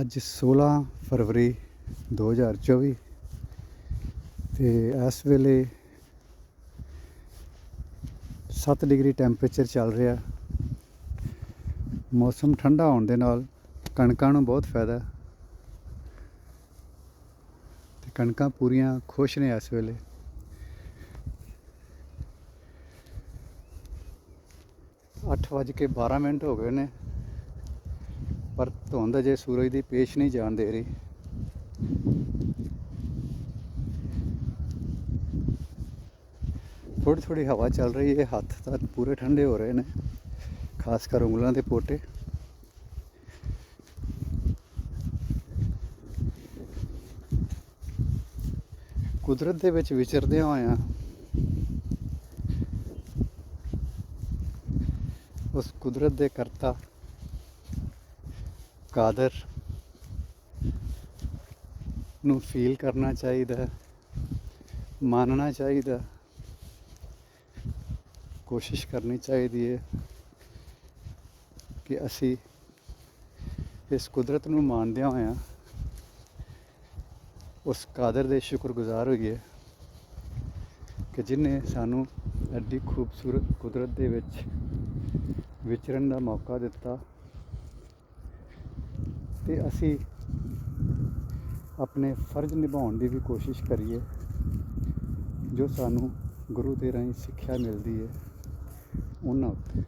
ਅੱਜ 16 ਫਰਵਰੀ 2024 ਤੇ ਇਸ ਵੇਲੇ 7 ਡਿਗਰੀ ਟੈਂਪਰੇਚਰ ਚੱਲ ਰਿਹਾ। ਮੌਸਮ ਠੰਡਾ ਹੋਣ ਦੇ ਨਾਲ ਕਣਕਾਂ ਨੂੰ ਬਹੁਤ ਫਾਇਦਾ। ਹੈ। ਤੇ ਕਣਕਾਂ ਪੂਰੀਆਂ ਖੁਸ਼ ਨੇ ਇਸ ਵੇਲੇ। ਅੱਠ ਵੱਜ ਕੇ 12 ਮਿੰਟ ਹੋ ਗਏ ਨੇ। ਪਰ ਧੁੰਦ ਅਜੇ ਸੂਰਜ ਦੀ ਪੇਸ਼ ਨਹੀਂ ਜਾਣ ਦੇ ਰਹੀ। ਥੋੜੀ ਥੋੜੀ ਹਵਾ ਚੱਲ ਰਹੀ ਹੈ, ਹੱਥ ਤਾਂ ਪੂਰੇ ਠੰਡੇ ਹੋ ਰਹੇ ਨੇ, ਖਾਸ ਕਰ ਉਂਗਲਾਂ ਦੇ ਪੋਟੇ। ਕੁਦਰਤ ਦੇ ਵਿੱਚ ਵਿਚਰਦੇ ਹੋਇਆ ਉਸ ਕੁਦਰਤ ਦੇ ਕਰਤਾ ਕਾਦਰ ਨੂੰ ਫੀਲ ਕਰਨਾ ਚਾਹੀਦਾ ਹੈ, ਮੰਨਣਾ ਚਾਹੀਦਾ ਕੋਸ਼ਿਸ਼ ਕਰਨੀ ਚਾਹੀਦੀ ਹੈ ਕਿ ਅਸੀਂ ਇਸ ਕੁਦਰਤ ਨੂੰ ਮੰਨਦਿਆਂ ਹੋਇਆਂ ਉਸ ਕਾਦਰ ਦੇ ਸ਼ੁਕਰਗੁਜ਼ਾਰ ਹੋਈਏ ਕਿ ਜਿਨੇ ਸਾਨੂੰ ਐਡੀ ਖੂਬਸੂਰਤ ਕੁਦਰਤ ਦੇ ਵਿੱਚ ਵਿਚਰਨ ਦਾ ਮੌਕਾ ਦਿੱਤਾ। ਤੇ ਅਸੀਂ ਆਪਣੇ ਫਰਜ਼ ਨਿਭਾਉਣ ਦੀ ਵੀ ਕੋਸ਼ਿਸ਼ ਕਰੀਏ, ਜੋ ਸਾਨੂੰ ਗੁਰੂ ਦੇ ਰਾਹੀਂ ਸਿੱਖਿਆ ਮਿਲਦੀ ਹੈ, ਉਹਨਾਂ ਉੱਤੇ।